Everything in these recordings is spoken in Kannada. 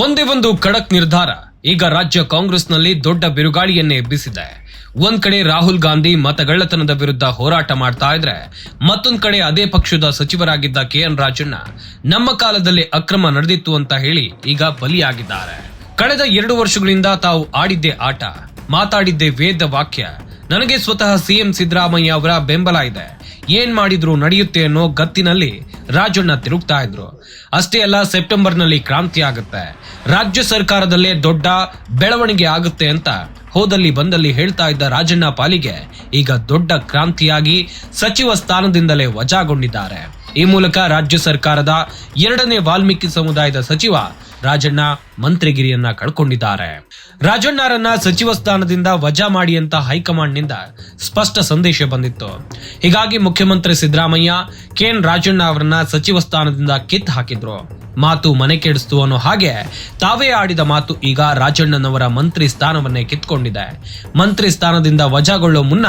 ಒಂದೇ ಒಂದು ಖಡಕ್ ನಿರ್ಧಾರ ಈಗ ರಾಜ್ಯ ಕಾಂಗ್ರೆಸ್ನಲ್ಲಿ ದೊಡ್ಡ ಬಿರುಗಾಳಿಯನ್ನೇ ಎಬ್ಬಿಸಿದೆ. ಒಂದ್ ಕಡೆ ರಾಹುಲ್ ಗಾಂಧಿ ಮತಗಳ್ಳತನದ ವಿರುದ್ಧ ಹೋರಾಟ ಮಾಡ್ತಾ ಇದ್ರೆ, ಮತ್ತೊಂದ್ ಕಡೆ ಅದೇ ಪಕ್ಷದ ಸಚಿವರಾಗಿದ್ದ ಕೆ ಎನ್ ರಾಜಣ್ಣ ನಮ್ಮ ಕಾಲದಲ್ಲಿ ಅಕ್ರಮ ನಡೆದಿತ್ತು ಅಂತ ಹೇಳಿ ಈಗ ಬಲಿಯಾಗಿದ್ದಾರೆ. ಕಳೆದ ಎರಡು ವರ್ಷಗಳಿಂದ ತಾವು ಆಡಿದ್ದೇ ಆಟ, ಮಾತಾಡಿದ್ದೇ ವೇದ ವಾಕ್ಯ. ನನಗೆ ಸ್ವತಃ ಸಿಎಂ ಸಿದ್ದರಾಮಯ್ಯ ಅವರ ಬೆಂಬಲ ಇದೆ. ಏನ್ ಮಾಡಿದ್ರು ನಡೆಯುತ್ತೆ ಅನ್ನೋ ಗತ್ತಿನಲ್ಲಿ ರಾಜಣ್ಣ ತಿರುಗ್ತಾ ಇದ್ರು. ಅಷ್ಟೇ ಅಲ್ಲ, ಸೆಪ್ಟೆಂಬರ್ನಲ್ಲಿ ಕ್ರಾಂತಿ ಆಗುತ್ತೆ. ರಾಜ್ಯ ಸರ್ಕಾರದಲ್ಲೇ ದೊಡ್ಡ ಬೆಳವಣಿಗೆ ಆಗುತ್ತೆ ಅಂತ ಹೋದಲ್ಲಿ ಬಂದಲ್ಲಿ ಹೇಳ್ತಾ ಇದ್ದ ರಾಜಣ್ಣ ಪಾಲಿಗೆ ಈಗ ದೊಡ್ಡ ಕ್ರಾಂತಿಯಾಗಿ ಸಚಿವ ಸ್ಥಾನದಿಂದಲೇ ವಜಾಗೊಂಡಿದ್ದಾರೆ. ಈ ಮೂಲಕ ರಾಜ್ಯ ಸರ್ಕಾರದ ಎರಡನೇ ವಾಲ್ಮೀಕಿ ಸಮುದಾಯದ ಸಚಿವ ರಾಜಣ್ಣ ಮಂತ್ರಿಗಿರಿಯನ್ನ ಕಳ್ಕೊಂಡಿದ್ದಾರೆ. ರಾಜಣ್ಣರನ್ನ ಸಚಿವ ಸ್ಥಾನದಿಂದ ವಜಾ ಮಾಡಿ ಅಂತ ಹೈಕಮಾಂಡ್ನಿಂದ ಸ್ಪಷ್ಟ ಸಂದೇಶ ಬಂದಿತ್ತು. ಹೀಗಾಗಿ ಮುಖ್ಯಮಂತ್ರಿ ಸಿದ್ದರಾಮಯ್ಯ ಕೆಎನ್ ರಾಜಣ್ಣ ಅವರನ್ನ ಸಚಿವ ಸ್ಥಾನದಿಂದ ಕಿತ್ ಹಾಕಿದ್ರು. ಮಾತು ಮನೆ ಕೆಡಿಸ್ತು ಅನ್ನೋ ಹಾಗೆ ತಾವೇ ಆಡಿದ ಮಾತು ಈಗ ರಾಜಣ್ಣನವರ ಮಂತ್ರಿ ಸ್ಥಾನವನ್ನೇ ಕಿತ್ಕೊಂಡಿದೆ. ಮಂತ್ರಿ ಸ್ಥಾನದಿಂದ ವಜಾಗೊಳ್ಳೋ ಮುನ್ನ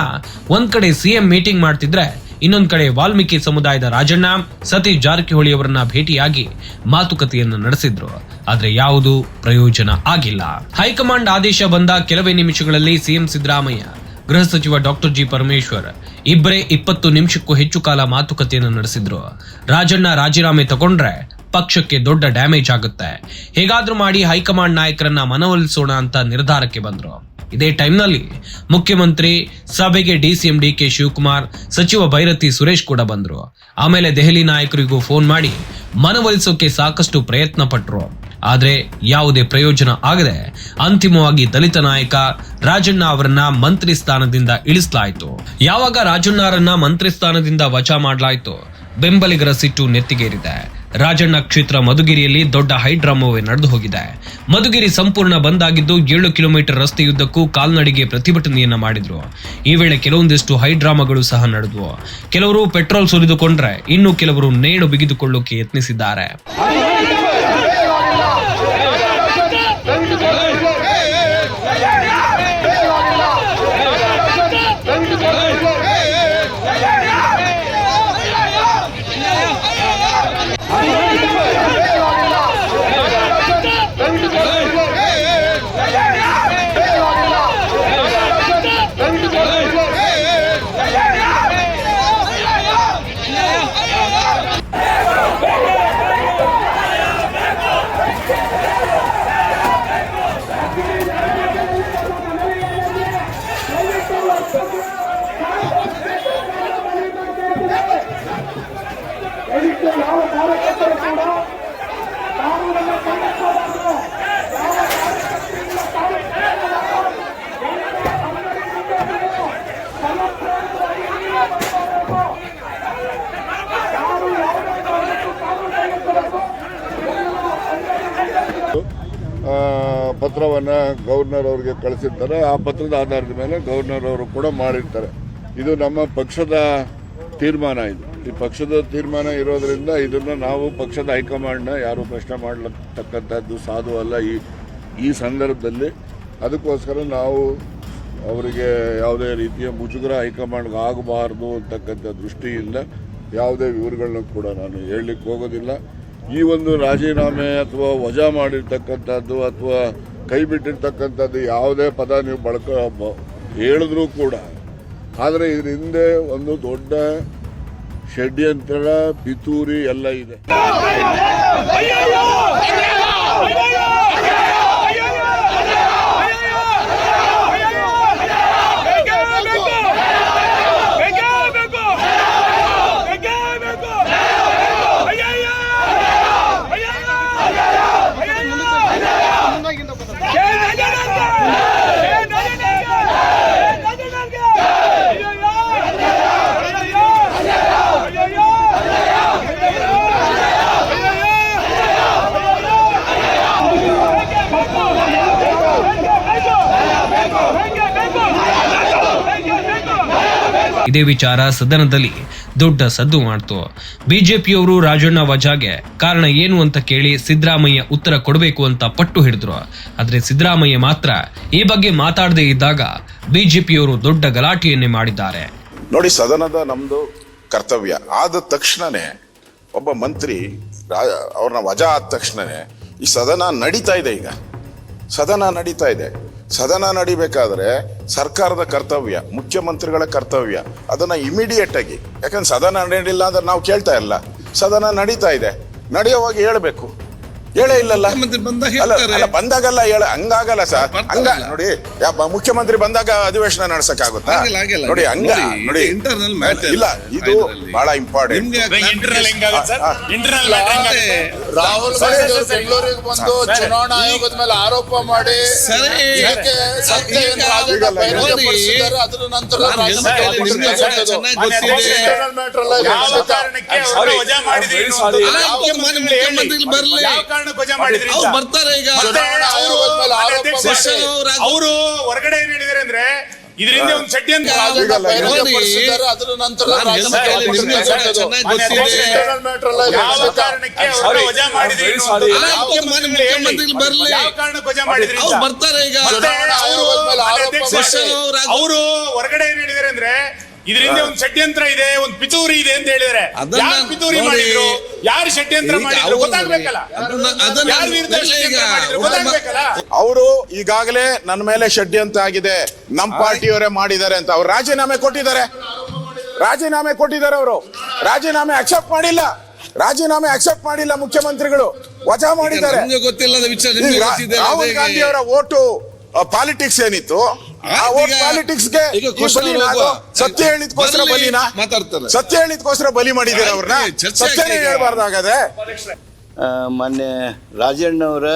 ಒಂದ್ ಕಡೆ ಸಿಎಂ ಮೀಟಿಂಗ್ ಮಾಡ್ತಿದ್ರೆ ಇನ್ನೊಂದ್ ಕಡೆ ವಾಲ್ಮೀಕಿ ಸಮುದಾಯದ ರಾಜಣ್ಣ ಸತೀಶ್ ಜಾರಕಿಹೊಳಿ ಅವರನ್ನ ಭೇಟಿಯಾಗಿ ಮಾತುಕತೆಯನ್ನು ನಡೆಸಿದ್ರು. ಆದ್ರೆ ಯಾವುದು ಪ್ರಯೋಜನ ಆಗಿಲ್ಲ. ಹೈಕಮಾಂಡ್ ಆದೇಶ ಬಂದ ಕೆಲವೇ ನಿಮಿಷಗಳಲ್ಲಿ ಸಿಎಂ ಸಿದ್ದರಾಮಯ್ಯ, ಗೃಹ ಸಚಿವ ಡಾಕ್ಟರ್ ಜಿ ಪರಮೇಶ್ವರ್ ಇಬ್ಬರೇ ಇಪ್ಪತ್ತು ನಿಮಿಷಕ್ಕೂ ಹೆಚ್ಚು ಕಾಲ ಮಾತುಕತೆಯನ್ನು ನಡೆಸಿದ್ರು. ರಾಜಣ್ಣ ರಾಜೀನಾಮೆ ತಗೊಂಡ್ರೆ ಪಕ್ಷಕ್ಕೆ ದೊಡ್ಡ ಡ್ಯಾಮೇಜ್ ಆಗುತ್ತೆ. ಹೇಗಾದ್ರೂ ಮಾಡಿ ಹೈಕಮಾಂಡ್ ನಾಯಕರನ್ನ ಮನವೊಲಿಸೋಣ ಅಂತ ನಿರ್ಧಾರಕ್ಕೆ ಬಂದ್ರು. ಇದೇ ಟೈಮ್ನಲ್ಲಿ ಮುಖ್ಯಮಂತ್ರಿ ಸಭೆಗೆ ಡಿಸಿಎಂ ಡಿ ಕೆ ಶಿವಕುಮಾರ್, ಸಚಿವ ಭೈರತಿ ಸುರೇಶ್ ಕೂಡ ಬಂದರು. ಆಮೇಲೆ ದೆಹಲಿ ನಾಯಕರಿಗೂ ಫೋನ್ ಮಾಡಿ ಮನವೊಲಿಸೋಕೆ ಸಾಕಷ್ಟು ಪ್ರಯತ್ನ ಪಟ್ಟರು ಆದ್ರೆ ಯಾವುದೇ ಪ್ರಯೋಜನ ಆಗದೆ ಅಂತಿಮವಾಗಿ ದಲಿತ ನಾಯಕ ರಾಜಣ್ಣ ಅವರನ್ನ ಮಂತ್ರಿ ಸ್ಥಾನದಿಂದ ಇಳಿಸಲಾಯಿತು. ಯಾವಾಗ ರಾಜಣ್ಣರನ್ನ ಮಂತ್ರಿ ಸ್ಥಾನದಿಂದ ವಜಾ ಮಾಡಲಾಯಿತು? ಬೆಂಬಲಿಗರ ಸಿಟ್ಟು ನೆತ್ತಿಗೇರಿದೆ. ರಾಜಣ್ಣ ಕ್ಷೇತ್ರ ಮಧುಗಿರಿಯಲ್ಲಿ ದೊಡ್ಡ ಹೈಡ್ರಾಮವೇ ನಡೆದು ಹೋಗಿದೆ. ಮಧುಗಿರಿ ಸಂಪೂರ್ಣ ಬಂದ್ ಆಗಿದ್ದು ಏಳು ಕಿಲೋಮೀಟರ್ ರಸ್ತೆಯುದ್ದಕ್ಕೂ ಕಾಲ್ನಡಿಗೆ ಪ್ರತಿಭಟನೆಯನ್ನ ಮಾಡಿದ್ರು. ಈ ವೇಳೆ ಕೆಲವೊಂದಿಷ್ಟು ಹೈಡ್ರಾಮಾಗಳು ಸಹ ನಡೆದವು. ಕೆಲವರು ಪೆಟ್ರೋಲ್ ಸುರಿದುಕೊಂಡ್ರೆ ಇನ್ನು ಕೆಲವರು ನೇಣು ಬಿಗಿದುಕೊಳ್ಳೋಕೆ ಯತ್ನಿಸಿದ್ದಾರೆ. ಪತ್ರವನ್ನ ಗವರ್ನರ್ ಅವರಿಗೆ ಕಳಿಸಿರ್ತಾರೆ. ಆ ಪತ್ರದ ಆಧಾರದ ಮೇಲೆ ಗವರ್ನರ್ ಅವರು ಕೂಡ ಮಾಡಿರ್ತಾರೆ. ಇದು ನಮ್ಮ ಪಕ್ಷದ ತೀರ್ಮಾನ ಇದು. ಈ ಪಕ್ಷದ ತೀರ್ಮಾನ ಇರೋದ್ರಿಂದ ಇದನ್ನು ನಾವು ಪಕ್ಷದ ಹೈಕಮಾಂಡ್ನ ಯಾರು ಪ್ರಶ್ನೆ ಮಾಡತಕ್ಕಂಥದ್ದು ಸಾಧು ಅಲ್ಲ ಈ ಈ ಸಂದರ್ಭದಲ್ಲಿ. ಅದಕ್ಕೋಸ್ಕರ ನಾವು ಅವರಿಗೆ ಯಾವುದೇ ರೀತಿಯ ಮುಜುಗರ ಹೈಕಮಾಂಡ್ಗೆ ಆಗಬಾರ್ದು ಅಂತಕ್ಕಂಥ ದೃಷ್ಟಿಯಿಂದ ಯಾವುದೇ ವಿವರಗಳನ್ನ ಕೂಡ ನಾನು ಹೇಳಲಿಕ್ಕೆ ಹೋಗೋದಿಲ್ಲ. ಈ ಒಂದು ರಾಜೀನಾಮೆ ಅಥವಾ ವಜಾ ಮಾಡಿರ್ತಕ್ಕಂಥದ್ದು ಅಥವಾ ಕೈ ಬಿಟ್ಟಿರ್ತಕ್ಕಂಥದ್ದು ಯಾವುದೇ ಪದ ನೀವು ಬಳಕ ಹೇಳಿದ್ರೂ ಕೂಡ. ಆದರೆ ಇದ್ರ ಹಿಂದೆ ಒಂದು ದೊಡ್ಡ ಷಡ್ಯಂತ್ರ, ಪಿತೂರಿ ಎಲ್ಲ ಇದೆ. ಇದೇ ವಿಚಾರ ಸದನದಲ್ಲಿ ದೊಡ್ಡ ಸದ್ದು ಮಾಡ್ತು. ಬಿಜೆಪಿಯವರು ರಾಜಣ್ಣ ವಜಾಗೆ ಕಾರಣ ಏನು ಅಂತ ಕೇಳಿ ಸಿದ್ದರಾಮಯ್ಯ ಉತ್ತರ ಕೊಡಬೇಕು ಅಂತ ಪಟ್ಟು ಹಿಡಿದ್ರು. ಆದ್ರೆ ಸಿದ್ದರಾಮಯ್ಯ ಮಾತ್ರ ಈ ಬಗ್ಗೆ ಮಾತಾಡದೇ ಇದ್ದಾಗ ಬಿಜೆಪಿಯವರು ದೊಡ್ಡ ಗಲಾಟೆಯನ್ನೇ ಮಾಡಿದ್ದಾರೆ. ನೋಡಿ, ಸದನದ ನಮ್ದು ಕರ್ತವ್ಯ. ಆದ ತಕ್ಷಣನೇ ಒಬ್ಬ ಮಂತ್ರಿ ಅವ್ರನ್ನ ವಜಾ ಆದ ತಕ್ಷಣನೇ ಈ ಸದನ ನಡೀತಾ ಇದೆ ಈಗ. ಸದನ ನಡೀತಾ ಇದೆ. ಸದನ ನಡಿಬೇಕಾದ್ರೆ ಸರ್ಕಾರದ ಕರ್ತವ್ಯ, ಮುಖ್ಯಮಂತ್ರಿಗಳ ಕರ್ತವ್ಯ, ಅದನ್ನ ಇಮಿಡಿಯೇಟ್ ಆಗಿ. ಯಾಕಂದ್ರೆ ಸದನ ನಡೆಯಲಿಲ್ಲ ಅಂದ್ರೆ ನಾವು ಕೇಳ್ತಾ ಇಲ್ಲ. ಸದನ ನಡೀತಾ ಇದೆ. ನಡೆಯುವಾಗ ಹೇಳ್ಬೇಕು. ಹೇಳೇ ಇಲ್ಲಲ್ಲ. ಮುಖ್ಯಮಂತ್ರಿ ಬಂದಾಗ ಅಲ್ಲ ಹೇಳ್ತಾರೆ. ಬಂದಾಗಲ್ಲ ಹೇಳ ಹಂಗಾಗಲ್ಲ ಸರ್. ಹಂಗ ನೋಡಿ ಮುಖ್ಯಮಂತ್ರಿ ಬಂದಾಗ ಅಧಿವೇಶನ ನಡೆಸಕ್ ಆಗುತ್ತಾ. ನೋಡಿ ಹಂಗ ನೋಡಿ. ಇಲ್ಲ ಇದು. ಬಹಳ ಇಂಪಾರ್ಟೆಂಟ್ ರಾಹುಲ್ ಬೆಂಗಳೂರಿಗೆ ಬಂದು ಚುನಾವಣಾ ಆಯೋಗದ ಮೇಲೆ ಆರೋಪ ಮಾಡಿ ಅದರ ನಂತರ ಮುಖ್ಯಮಂತ್ರಿಗಳು ಬರ್ಲಿ. ಧ್ವಜ ವಜಾ ಮಾಡಿದ್ರಿ ಅವ್ರು ಬರ್ತಾರೆ ಈಗ. ಅವರು ಹೊರಗಡೆ ಏನ್ ಹೇಳಿದಾರೆ ಅಂದ್ರೆ ಇದರಿಂದ ಒಂದು ಚಡ್ಡಿ ಅಂತ ಅದರ ನಂತರ. ಯಾವ ಕಾರಣಕ್ಕೆ ಅವರು ವಜಾ ಮಾಡಿದ್ರಿ ಬರ್ಲಿ. ಯಾವ ಕಾರಣಕ್ಕೆ ವಜಾ ಮಾಡಿದ್ರಿ ಅವ್ರು ಬರ್ತಾರೆ ಈಗ. ಅವರು ಹೊರಗಡೆ ಏನ್ ಹೇಳಿದಾರೆ ಅಂದ್ರೆ ಇದರಿಂದ ಒಂದು ಷಡ್ಯಂತ್ರ ಇದೆ ಒಂದು ಪಿತೂರಿ ಇದೆ ಅಂತ ಹೇಳಿದ್ರೆ ಅದನ್ನ ಯಾರು ಪಿತೂರಿ ನೋಡಿ. ಮಾಡಿದ್ರು? ಯಾರು ಷಡ್ಯಂತ್ರ ಈಗ ಮಾಡಿದ್ರು? ಅವ್ರು- ಗೊತ್ತಾಗ್ಬೇಕಲ್ಲ. ಅದನ್ನ- ಅದನ್ನ ಯಾರ ವಿರುದ್ಧ ಈಗ ಷಡ್ಯಂತ್ರ ಮಾಡಿದ್ರು? ಗೊತ್ತಾಗ್ಬೇಕಲ್ಲ. ಅವರು ಈಗಾಗಲೇ ನನ್ನ ಮೇಲೆ ಷಡ್ಯಂತ್ರ ಆಗಿದೆ. ನಮ್ಮ ಪಾರ್ಟಿಯವರೇ ಮಾಡಿದ್ದಾರೆ ಅಂತ ಅವ್ರು ರಾಜೀನಾಮೆ ಕೊಟ್ಟಿದ್ದಾರೆ. ರಾಜೀನಾಮೆ ಕೊಟ್ಟಿದ್ದಾರೆ ಅವರು. ರಾಜೀನಾಮೆ ಅಕ್ಸೆಪ್ಟ್ ಮಾಡಿಲ್ಲ. ರಾಜೀನಾಮೆ ಅಕ್ಸೆಪ್ಟ್ ಮಾಡಿಲ್ಲ ಮುಖ್ಯಮಂತ್ರಿಗಳು. ವಜಾ ಮಾಡಿದ್ದಾರೆ. ಗೊತ್ತಿಲ್ಲ ಗೊತ್ತಿಲ್ಲದ ವಿಚಾರ ಈ ನಿಮ್ಗೆ ರಾ- ಗೊತ್ತಿದೆ ರಾಹುಲ್ ಗಾಂಧಿ ಅವರ ಓಟು ಪಾಲಿಟಿಕ್ಸ್ ಏನಿತ್ತು? ಪಾಲಿಟಿಕ್ಸ್ಗೆ. ಸತ್ಯ ಹೇಳಿದ್ಕೋಸ್ಕರ ಬಲಿನ ಬಲಿನಾ ಮಾತಾಡ್ತಾರೆ. ಸತ್ಯ ಹೇಳಿದ್ಕೋಸ್ಕರ ಬಲಿ ಮಾಡಿದ್ದೀರಾ ಅವ್ರನ್ನ ಸತ್ಯನೇ. ಹೇಳ್ಬಾರ್ದಾಗದೆ ಮಾನ್ಯ ರಾಜಣ್ಣವರ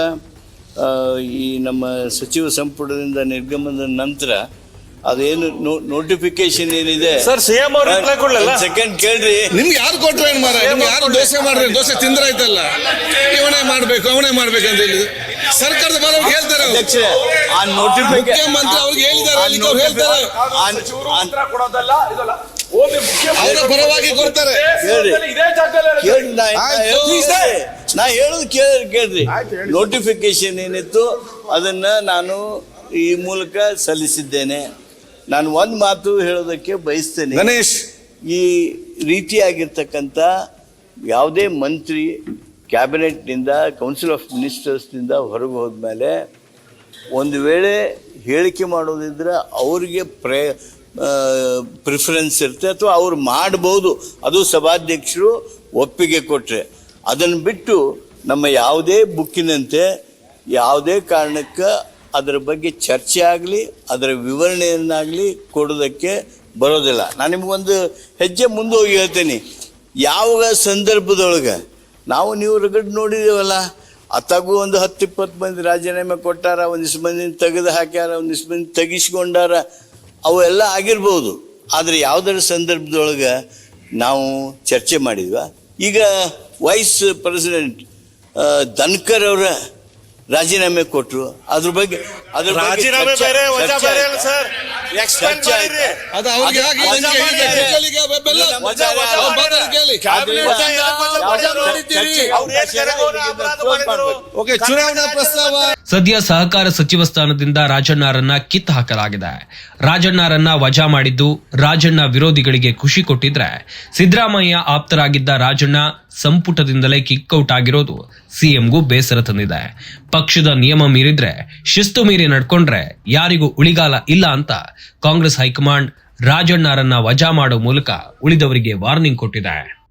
ಈ ನಮ್ಮ ಸಚಿವ ಸಂಪುಟದಿಂದ ನಿರ್ಗಮನದ ನಂತರ ಅದೇನು ನೋಟಿಫಿಕೇಶನ್ ಏನಿದೆ? ಸರ್ ಸಿಎಂ ಅವರು ರಿಪ್ಲೈ ಕೊಡ್ಲಿಲ್ಲ? ಸೆಕೆಂಡ್ ಕೇಳ್ರಿ. ನಿಮ್ಗೆ ಯಾರು ಕೊಟ್ರೆ ಏನು ಮಾರ ನಿಮ್ಗೆ ಯಾರು ದೋಸೆ ಮಾಡ್ರಿ? ದೋಸೆ ತಿಂದ್ರಾಯ್ತಲ್ಲ ಇವನೇ ಮಾಡ್ಬೇಕು ಅವನೇ ಮಾಡ್ಬೇಕು ಅಂತ ಹೇಳಿ ಸರ್ಕಾರದ ಪರವಾಗಿ ಹೇಳ್ತಾರೆ ಆ ನೋಟಿಫಿಕೇಶನ್ ಮುಖ್ಯಮಂತ್ರಿ ಅವ್ರಿಗೆ ಹೇಳಿದ್ದಾರೆ ಅಲ್ಲಿ ಅವ್ರು ಹೇಳ್ತಾರೆ. ಅವರ ಪರವಾಗಿ ಕೊಡ್ತಾರೆ. ಹೇಳಿ ಕೇಳಿ ನಾ ಹೇಳುದು ಆಯ್ತು. ಹೇಳೋದು- ನಾ ಹೇಳೋದು ಕೇಳಿ ಕೇಳ್ರಿ. ನೋಟಿಫಿಕೇಶನ್ ಏನಿತ್ತು ಅದನ್ನ ನಾನು ಈ ಮೂಲಕ ಸಲ್ಲಿಸಿದ್ದೇನೆ. ನಾನು ಒಂದು ಮಾತು ಹೇಳೋದಕ್ಕೆ ಬಯಸ್ತೇನೆ. ಗಣೇಶ್. ಈ ರೀತಿಯಾಗಿರ್ತಕ್ಕಂಥ ಯಾವುದೇ ಮಂತ್ರಿ ಕ್ಯಾಬಿನೆಟ್ನಿಂದ ಕೌನ್ಸಿಲ್ ಆಫ್ ಮಿನಿಸ್ಟರ್ಸ್ನಿಂದ ಹೊರಗೆ ಹೋದ್ಮೇಲೆ ಒಂದು ವೇಳೆ ಹೇಳಿಕೆ ಮಾಡೋದಿದ್ರೆ ಅವರಿಗೆ ಪ್ರೇ ಪ್ರಿಫರೆನ್ಸ್ ಇರುತ್ತೆ ಅಥವಾ ಅವ್ರು ಮಾಡ್ಬೋದು. ಅದು ಸಭಾಧ್ಯಕ್ಷರು ಒಪ್ಪಿಗೆ ಕೊಟ್ಟರೆ ಅದನ್ನು ಬಿಟ್ಟು ನಮ್ಮ ಯಾವುದೇ ಬುಕ್ಕಿನಂತೆ ಯಾವುದೇ ಕಾರಣಕ್ಕೆ ಅದರ ಬಗ್ಗೆ ಚರ್ಚೆ ಆಗಲಿ, ಅದರ ವಿವರಣೆಯನ್ನಾಗಲಿ ಕೊಡೋದಕ್ಕೆ ಬರೋದಿಲ್ಲ. ನಾನು ನಿಮಗೊಂದು ಹೆಜ್ಜೆ ಮುಂದೆ ಹೋಗಿ ಹೇಳ್ತೀನಿ. ಯಾವ ಸಂದರ್ಭದೊಳಗೆ ನಾವು ನೀವು ರಗಡ್ ನೋಡಿದೇವಲ್ಲ, ಅತ್ತಾಗೂ ಒಂದು ಹತ್ತು ಇಪ್ಪತ್ತು ಮಂದಿ ರಾಜೀನಾಮೆ ಕೊಟ್ಟಾರ ಒಂದಿಷ್ಟು ಮಂದಿನ ತೆಗೆದು ಹಾಕ್ಯಾರ ಒಂದಿಷ್ಟು ಮಂದಿ ತೆಗಿಸ್ಕೊಂಡಾರ, ಅವೆಲ್ಲ ಆಗಿರ್ಬೋದು. ಆದರೆ ಯಾವುದರ ಸಂದರ್ಭದೊಳಗೆ ನಾವು ಚರ್ಚೆ ಮಾಡಿದ್ವ? ಈಗ ವೈಸ್ ಪ್ರೆಸಿಡೆಂಟ್ ಧನ್ಕರ್ ಅವರ ರಾಜೀನಾಮೆ ಕೊಟ್ರು. ಅದ್ರ ಬಗ್ಗೆ ಅದ್ರ ಬಗ್ಗೆ ರಾಜೀನಾಮೆ ಚರ್ಚೆ- ಬೇರೆ ವಜಾ ಚರ್ಚೆ ಬೇರೆ ಆಯ್ತು. ಅಲ್ಲ ಸರ್ ಎಕ್ಸ್ಪ್ಲೈನ್ ಮಾಡಿರಿ. ಅದು ಅವ್ರಿಗೆ ವಜಾ ಬೆಲ್ಲ- ವಜಾ ಕೇಳಿ. ಓಕೆ ಚುನಾವಣಾ ಪ್ರಸ್ತಾವ. ಸದ್ಯ ಸಹಕಾರ ಸಚಿವ ಸ್ಥಾನದಿಂದ ರಾಜಣ್ಣರನ್ನ ಕಿತ್ತು ಹಾಕಲಾಗಿದೆ. ರಾಜಣ್ಣರನ್ನ ವಜಾ ಮಾಡಿದ್ದು ರಾಜಣ್ಣ ವಿರೋಧಿಗಳಿಗೆ ಖುಷಿ ಕೊಟ್ಟಿದ್ರೆ ಸಿದ್ದರಾಮಯ್ಯ ಆಪ್ತರಾಗಿದ್ದ ರಾಜಣ್ಣ ಸಂಪುಟದಿಂದಲೇ ಕಿಕ್ಔಟ್ ಆಗಿರೋದು ಸಿಎಂಗೂ ಬೇಸರ ತಂದಿದೆ. ಪಕ್ಷದ ನಿಯಮ ಮೀರಿದ್ರೆ, ಶಿಸ್ತು ಮೀರಿ ನಡ್ಕೊಂಡ್ರೆ ಯಾರಿಗೂ ಉಳಿಗಾಲ ಇಲ್ಲ ಅಂತ ಕಾಂಗ್ರೆಸ್ ಹೈಕಮಾಂಡ್ ರಾಜಣ್ಣರನ್ನ ವಜಾ ಮಾಡೋ ಮೂಲಕ ಉಳಿದವರಿಗೆ ವಾರ್ನಿಂಗ್ ಕೊಟ್ಟಿದೆ.